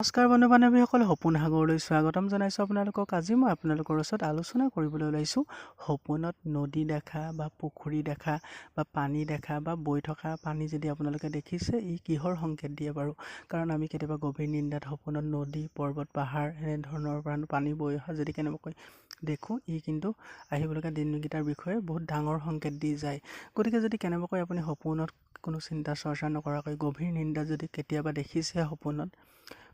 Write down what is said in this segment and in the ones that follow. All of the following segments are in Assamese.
নমস্কাৰ বন্ধু বান্ধৱীসকল সপোন সাগৰলৈ স্বাগতম জনাইছোঁ আপোনালোকক। আজি মই আপোনালোকৰ ওচৰত আলোচনা কৰিবলৈ ওলাইছোঁ। সপোনত নদী দেখা বা পুখুৰী দেখা বা পানী দেখা বা বৈ থকা পানী যদি আপোনালোকে দেখিছে ই কিহৰ সংকেত দিয়ে বাৰু? কাৰণ আমি কেতিয়াবা গভীৰ নিন্দাত সপোনত নদী পৰ্বত পাহাৰ এনেধৰণৰ পৰা পানী বৈ অহা যদি কেনেবাকৈ দেখোঁ ই কিন্তু আহিবলগীয়া দিনকেইটাৰ বিষয়ে বহুত ডাঙৰ সংকেত দি যায়। গতিকে যদি কেনেবাকৈ আপুনি সপোনত কোনো চিন্তা চৰ্চা নকৰাকৈ গভীৰ নিন্দা যদি কেতিয়াবা দেখিছে সপোনত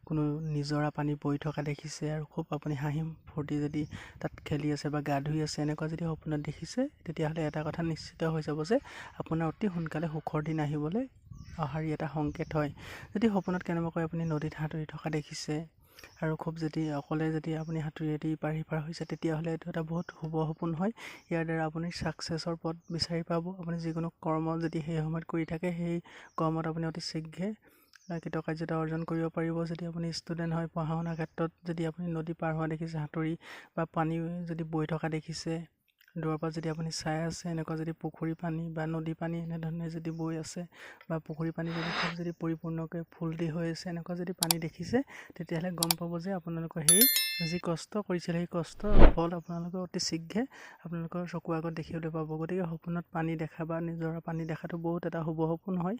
কোনো নিজৰা পানী বৈ থকা দেখিছে আৰু খুব আপুনি হাঁহি ফূৰ্তি যদি তাত খেলি আছে বা গা ধুই আছে এনেকুৱা যদি সপোনত দেখিছে তেতিয়াহ'লে এটা কথা নিশ্চিত হৈ যাব যে আপোনাৰ অতি সোনকালে সুখৰ দিন আহিবলৈ অহাৰ এটা সংকেত হয়। যদি সপোনত কেনেবাকৈ আপুনি নদীত সাঁতুৰি থকা দেখিছে আৰু খুব যদি অকলে যদি আপুনি সাঁতুৰিয়েদি ইপাৰ সিপাৰ হৈছে তেতিয়াহ'লে এইটো এটা বহুত শুভ সপোন হয়। ইয়াৰ দ্বাৰা আপুনি ছাকচেছৰ পথ বিচাৰি পাব। আপুনি যিকোনো কৰ্ম যদি সেই সময়ত কৰি থাকে সেই কৰ্মত আপুনি অতি শীঘ্ৰে কৃতকাৰ্যতা অৰ্জন কৰিব পাৰিব যদি আপুনি ষ্টুডেণ্ট হয় পঢ়া শুনাৰ ক্ষেত্ৰত যদি আপুনি নদী পাৰ হোৱা দেখিছে সাঁতুৰি বা পানী যদি বৈ থকা দেখিছে। দূৰৰ পৰা যদি আপুনি চাই আছে এনেকুৱা যদি পুখুৰী পানী বা নদী পানী এনেধৰণে যদি বৈ আছে বা পুখুৰী পানী যদি খুব যদি পৰিপূৰ্ণকৈ ফুল দি হৈ আছে এনেকুৱা যদি পানী দেখিছে তেতিয়াহ'লে গম পাব যে আপোনালোকৰ সেই যি কষ্ট কৰিছিল সেই কষ্টৰ ফল আপোনালোকে অতি শীঘ্ৰে আপোনালোকৰ চকুৰ আগত দেখিবলৈ পাব। গতিকে সপোনত পানী দেখা বা নিজৰ পানী দেখাটো বহুত এটা শুভ সপোন হয়।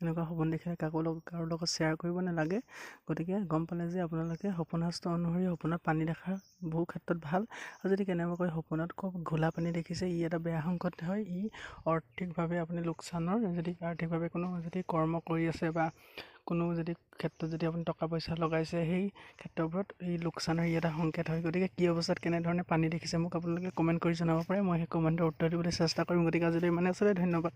এনেকুৱা সপোন দেখিলে কাকো লগ কাৰো লগত শ্বেয়াৰ কৰিব নালাগে। গতিকে গম পালে যে আপোনালোকে সপোনাস্ত অনুসৰি সপোনত পানী দেখা বহু ক্ষেত্ৰত ভাল। আৰু যদি কেনেবাকৈ সপোনত খুব ঘোলা পানী দেখিছে ই এটা বেয়া সংকট হয়। ই আৰ্থিকভাৱে আপুনি লোকচানৰ যদি আৰ্থিকভাৱে কোনো যদি কৰ্ম কৰি আছে বা কোনো যদি ক্ষেত্ৰত যদি আপুনি টকা পইচা লগাইছে সেই ক্ষেত্ৰবোৰত এই লোকচানৰ ই এটা সংকেত হয়। গতিকে কি অৱস্থাত কেনেধৰণে পানী দেখিছে মোক আপোনালোকে কমেণ্ট কৰি জনাব পাৰে। মই সেই কমেণ্টৰ উত্তৰ দিবলৈ চেষ্টা কৰিম। গতিকে আজিলৈ ইমানে আছিলে। ধন্যবাদ।